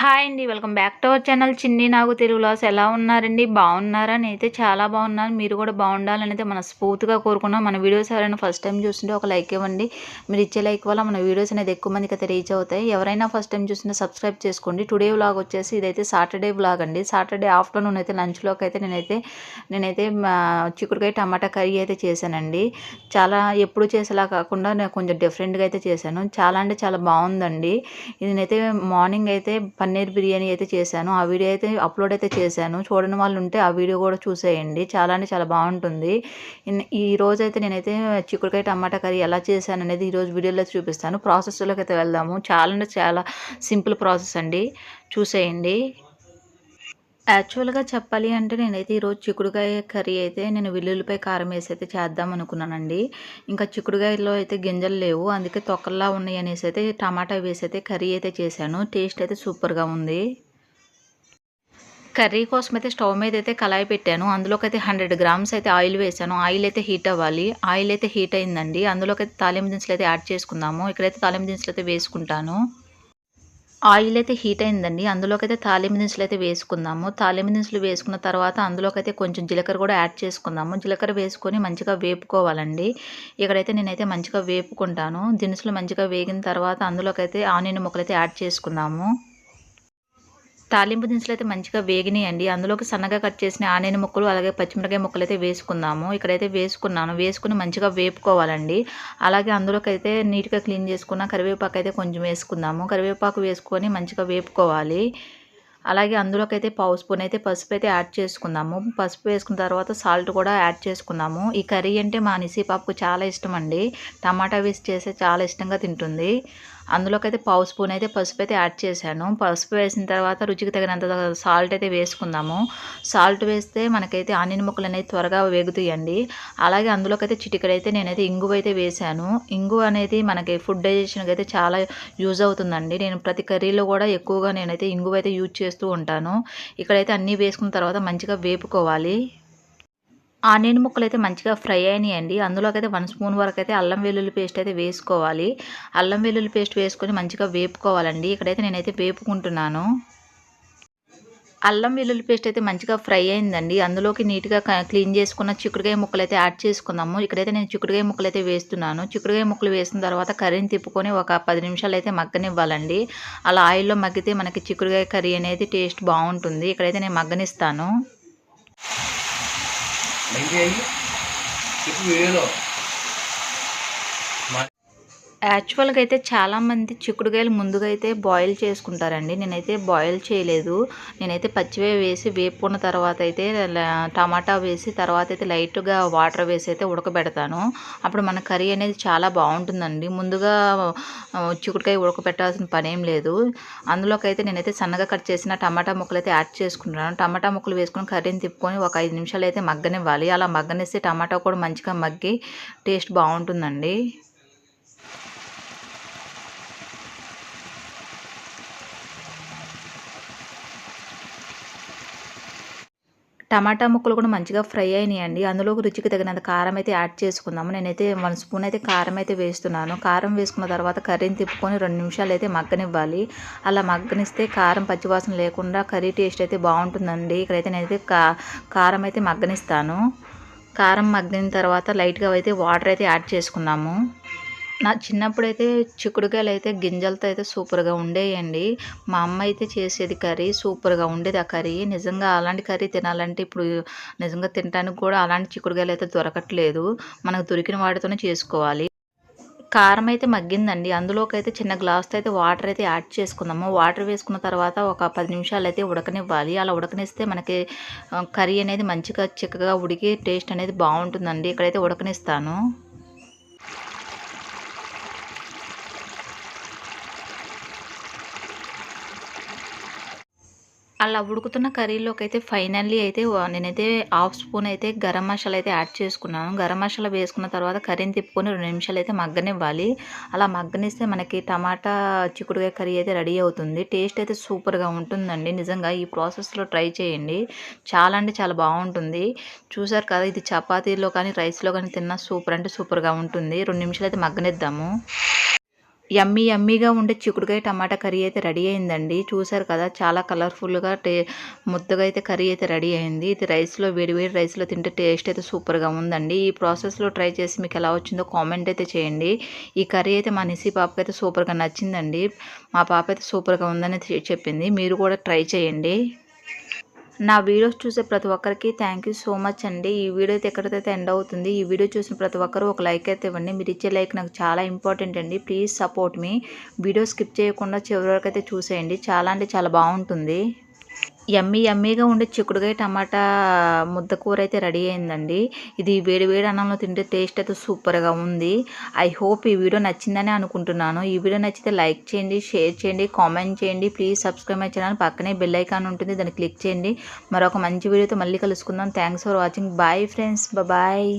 Hi అండి welcome back to our channel. Chinni నాకు తెలుగులాస్ ఎలా ఉన్నారండి? బాగున్నారా? నేనైతే చాలా బాగున్నాను. మీరు కూడా బాగుండాలని అయితే మనస్ఫూర్తిగా కోరుకున్నాం మన వీడియోస్ ఎవరైనా ఫస్ట్ టైం చూస్తుంటే ఒక లైక్ ఇవ్వండి. మీరు ఇచ్చే లైక్ వల్ల మన వీడియోస్ అనేది ఎక్కువ మందికి అయితే రీచ్ అవుతాయి. ఎవరైనా ఫస్ట్ టైం చూస్తుంటే సబ్స్క్రైబ్ చేసుకోండి. టుడే వ్లాగ్ వచ్చేసి ఇదైతే సాటర్డే వ్లాగ్ అండి. సాటర్డే ఆఫ్టర్నూన్ అయితే లంచ్లోకి అయితే నేనైతే నేనైతే చిక్కుడుకాయ టమాటా కర్రీ అయితే చేశానండి. చాలా ఎప్పుడు చేసేలా కాకుండా నేను కొంచెం డిఫరెంట్గా అయితే చేశాను. చాలా అంటే చాలా బాగుందండి. ఇది నేనైతే మార్నింగ్ అయితే పని పన్నీర్ బిర్యానీ అయితే చేశాను. ఆ వీడియో అయితే అప్లోడ్ అయితే చేశాను. చూడని వాళ్ళు ఉంటే ఆ వీడియో కూడా చూసేయండి. చాలా అంటే చాలా బాగుంటుంది. ఈ రోజు అయితే నేనైతే చిక్కుడుకాయ టమాటా కర్రీ ఎలా చేశాను అనేది ఈరోజు వీడియోలో చూపిస్తాను. ప్రాసెస్లోకి అయితే వెళ్దాము. చాలా అంటే చాలా సింపుల్ ప్రాసెస్ అండి. చూసేయండి. యాక్చువల్గా చెప్పాలి అంటే నేనైతే ఈరోజు చిక్కుడుకాయ కర్రీ అయితే నేను వెల్లుల్లిపై కారం వేసి అయితే చేద్దాం అనుకున్నానండి. ఇంకా చిక్కుడుకాయలో అయితే గింజలు లేవు. అందుకే తొక్కల్లా ఉన్నాయి అనేసి అయితే టమాటా వేసి అయితే కర్రీ అయితే చేశాను. టేస్ట్ అయితే సూపర్గా ఉంది. కర్రీ కోసం అయితే స్టవ్ మీద అయితే కళాయి పెట్టాను. అందులోకి అయితే హండ్రెడ్ గ్రామ్స్ అయితే ఆయిల్ వేసాను ఆయిల్ అయితే హీట్ అవ్వాలి. ఆయిల్ అయితే హీట్ అయిందండి. అందులోకి అయితే తాలింపు దినుసులు అయితే యాడ్ చేసుకుందాము. ఇక్కడైతే తాలింపు దినుసులు అయితే వేసుకుంటాను. ఆయిల్ అయితే హీట్ అయిందండి. అందులోకైతే తాలింపు దినుసులు అయితే వేసుకుందాము. తాలింపు దినుసులు వేసుకున్న తర్వాత అందులోకైతే కొంచెం జీలకర్ర కూడా యాడ్ చేసుకుందాము. జీలకర్ర వేసుకొని మంచిగా వేపుకోవాలండి. ఇక్కడైతే నేనైతే మంచిగా వేపుకుంటాను. దినుసులు మంచిగా వేగిన తర్వాత అందులోకి అయితే ఆనియన్ ముక్కలు అయితే యాడ్ చేసుకుందాము. తాలింపు దినుసులు అయితే మంచిగా వేగినాయండి. అందులోకి సన్నగా కట్ చేసిన ఆనియన్ ముక్కలు అలాగే పచ్చిమిరకాయ ముక్కలు అయితే వేసుకుందాము. ఇక్కడైతే వేసుకున్నాను. వేసుకుని మంచిగా వేపుకోవాలండి. అలాగే అందులోకి అయితే నీట్గా క్లీన్ చేసుకున్న కరివేపాకు అయితే కొంచెం వేసుకుందాము. కరివేపాకు వేసుకొని మంచిగా వేపుకోవాలి. అలాగే అందులోకి అయితే పావు స్పూన్ అయితే పసుపు అయితే యాడ్ చేసుకుందాము. పసుపు వేసుకున్న తర్వాత సాల్ట్ కూడా యాడ్ చేసుకుందాము. ఈ కర్రీ అంటే మా నిసి పాపకు చాలా ఇష్టం అండి టమాటా వేసి చేస్తే చాలా ఇష్టంగా తింటుంది. అందులోకి అయితే పావు స్పూన్ అయితే పసుపు అయితే యాడ్ చేశాను. పసుపు వేసిన తర్వాత రుచికి తగినంత సాల్ట్ అయితే వేసుకుందాము. సాల్ట్ వేస్తే మనకైతే ఆనియన్ ముక్కలు అనేది త్వరగా వేగుతాయండి. అలాగే అందులోకి అయితే చిటికడ అయితే నేనైతే ఇంగువ అయితే వేశాను. ఇంగు అనేది మనకి ఫుడ్ డైజెషన్కి అయితే చాలా యూజ్ అవుతుందండి. నేను ప్రతి కర్రీలో కూడా ఎక్కువగా నేనైతే ఇంగువ అయితే యూజ్ చేస్తూ ఉంటాను. ఇక్కడైతే అన్నీ వేసుకున్న తర్వాత మంచిగా వేపుకోవాలి. ఆనియన్ ముక్కలు అయితే మంచిగా ఫ్రై అయినాయండి. అందులోకైతే వన్ స్పూన్ వరకు అయితే అల్లం వెల్లుల్లి పేస్ట్ అయితే వేసుకోవాలి. అల్లం వెల్లుల్లి పేస్ట్ వేసుకొని మంచిగా వేపుకోవాలండి. ఇక్కడైతే నేనైతే వేపుకుంటున్నాను. అల్లం వెల్లుల్లి పేస్ట్ అయితే మంచిగా ఫ్రై అయిందండి. అందులోకి నీట్గా క్లీన్ చేసుకున్న చిక్కుడుకాయ ముక్కలు అయితే యాడ్ చేసుకుందాము. ఇక్కడైతే నేను చిక్కుడుకాయ ముక్కలు అయితే వేస్తున్నాను. చిక్కుడుకాయ ముక్కలు వేసిన తర్వాత కర్రీని తిప్పుకొని ఒక పది నిమిషాలు అయితే మగ్గనివ్వాలండి. అలా ఆయిల్లో మగ్గితే మనకి చిక్కుడుకాయ కర్రీ అనేది టేస్ట్ బాగుంటుంది. ఇక్కడైతే నేను మగ్గనిస్తాను. 明天约，就不约了。యాక్చువల్గా అయితే చాలామంది చిక్కుడుకాయలు ముందుగా అయితే బాయిల్ చేసుకుంటారండి. నేనైతే బాయిల్ చేయలేదు. నేనైతే పచ్చివే వేసి వేపుకున్న తర్వాత అయితే టమాటా వేసి తర్వాత అయితే లైట్గా వాటర్ వేసి అయితే ఉడకబెడతాను. అప్పుడు మన కర్రీ అనేది చాలా బాగుంటుందండి. ముందుగా చిక్కుడుకాయ ఉడకబెట్టాల్సిన పని ఏం లేదు. అందులోకైతే నేనైతే సన్నగా కట్ చేసిన టమాటా ముక్కలు అయితే యాడ్ చేసుకుంటున్నాను. టమాటా ముక్కలు వేసుకుని కర్రీని తిప్పుకొని ఒక ఐదు నిమిషాలు అయితే మగ్గనివ్వాలి. అలా మగ్గనిస్తే టమాటా కూడా మంచిగా మగ్గి టేస్ట్ బాగుంటుందండి. టమాటా ముక్కలు కూడా మంచిగా ఫ్రై అయినాయండి. అందులో రుచికి తగినంత కారం అయితే యాడ్ చేసుకుందాము. నేనైతే వన్ స్పూన్ అయితే కారం అయితే వేస్తున్నాను. కారం వేసుకున్న తర్వాత కర్రీని తిప్పుకొని రెండు నిమిషాలు అయితే మగ్గనివ్వాలి. అలా మగ్గనిస్తే కారం పచ్చివాసన లేకుండా కర్రీ టేస్ట్ అయితే బాగుంటుందండి. ఇక్కడైతే నేనైతే కా కారం అయితే మగ్గనిస్తాను. కారం మగ్గిన తర్వాత లైట్గా అయితే వాటర్ అయితే యాడ్ చేసుకున్నాము. నా చిన్నప్పుడైతే చిక్కుడుకాయలు అయితే గింజలతో అయితే సూపర్గా ఉండేయండి. మా అమ్మ అయితే చేసేది కర్రీ సూపర్గా ఉండేది ఆ కర్రీ. నిజంగా అలాంటి కర్రీ తినాలంటే ఇప్పుడు నిజంగా తినడానికి కూడా అలాంటి చిక్కుడుకాయలు అయితే దొరకట్లేదు. మనకు దొరికిన వాటితోనే చేసుకోవాలి. కారం అయితే మగ్గిందండి. అందులోకి అయితే చిన్న గ్లాస్తో అయితే వాటర్ అయితే యాడ్ చేసుకుందాము. వాటర్ వేసుకున్న తర్వాత ఒక పది నిమిషాలు అయితే ఉడకనివ్వాలి. అలా ఉడకనిస్తే మనకి కర్రీ అనేది మంచిగా చిక్కగా ఉడికి టేస్ట్ అనేది బాగుంటుందండి. ఇక్కడైతే ఉడకనిస్తాను. అలా ఉడుకుతున్న కర్రీలోకి అయితే ఫైనల్లీ అయితే నేనైతే హాఫ్ స్పూన్ అయితే గరం మసాలా అయితే యాడ్ చేసుకున్నాను. గరం మసాలా వేసుకున్న తర్వాత కర్రీని తిప్పుకొని రెండు నిమిషాలు అయితే మగ్గనివ్వాలి. అలా మగ్గనిస్తే మనకి టమాటా చిక్కుడుగా కర్రీ అయితే రెడీ అవుతుంది. టేస్ట్ అయితే సూపర్గా ఉంటుందండి. నిజంగా ఈ ప్రాసెస్లో ట్రై చేయండి. చాలా అంటే చాలా బాగుంటుంది. చూసారు కదా ఇది చపాతీలో కానీ రైస్లో కానీ తిన్నా సూపర్ అంటే సూపర్గా ఉంటుంది. రెండు నిమిషాలు అయితే మగ్గనిద్దాము. యమ్మీ యమ్మీగా ఉండే చిక్కుడుకాయ టమాటా కర్రీ అయితే రెడీ అయిందండి. చూసారు కదా చాలా కలర్ఫుల్గా టే ముద్దగా అయితే కర్రీ అయితే రెడీ అయింది. ఇది రైస్లో వేడివేడి రైస్లో తింటే టేస్ట్ అయితే సూపర్గా ఉందండి. ఈ ప్రాసెస్లో ట్రై చేసి మీకు ఎలా వచ్చిందో కామెంట్ అయితే చేయండి. ఈ కర్రీ అయితే మా నిసి పాపకి అయితే సూపర్గా నచ్చిందండి. మా పాప అయితే సూపర్గా ఉందని చెప్పింది. మీరు కూడా ట్రై చేయండి. నా వీడియోస్ చూసే ప్రతి ఒక్కరికి థ్యాంక్ యూ సో మచ్ అండి. ఈ వీడియో అయితే ఎక్కడైతే ఎండ్ అవుతుంది ఈ వీడియో చూసిన ప్రతి ఒక్కరు ఒక లైక్ అయితే ఇవ్వండి. మీరు ఇచ్చే లైక్ నాకు చాలా ఇంపార్టెంట్ అండి. ప్లీజ్ సపోర్ట్ మీ వీడియో స్కిప్ చేయకుండా చివరి వరకు అయితే చూసేయండి. చాలా అంటే చాలా బాగుంటుంది. యమ్మీ యమ్మీగా ఉండే చిక్కుడుకాయ టమాటా ముద్ద కూర అయితే రెడీ అయిందండి. ఇది వేడి వేడి అన్నంలో తింటే టేస్ట్ అయితే సూపర్గా ఉంది. ఐ హోప్ ఈ వీడియో నచ్చిందని అనుకుంటున్నాను. ఈ వీడియో నచ్చితే లైక్ చేయండి షేర్ చేయండి కామెంట్ చేయండి. Please subscribe my channel. పక్కనే బెల్ ఐకాన్ ఉంటుంది దాన్ని క్లిక్ చేయండి. మరొక మంచి వీడియోతో మళ్ళీ కలుసుకుందాం. Thanks for watching. Bye friends. Bye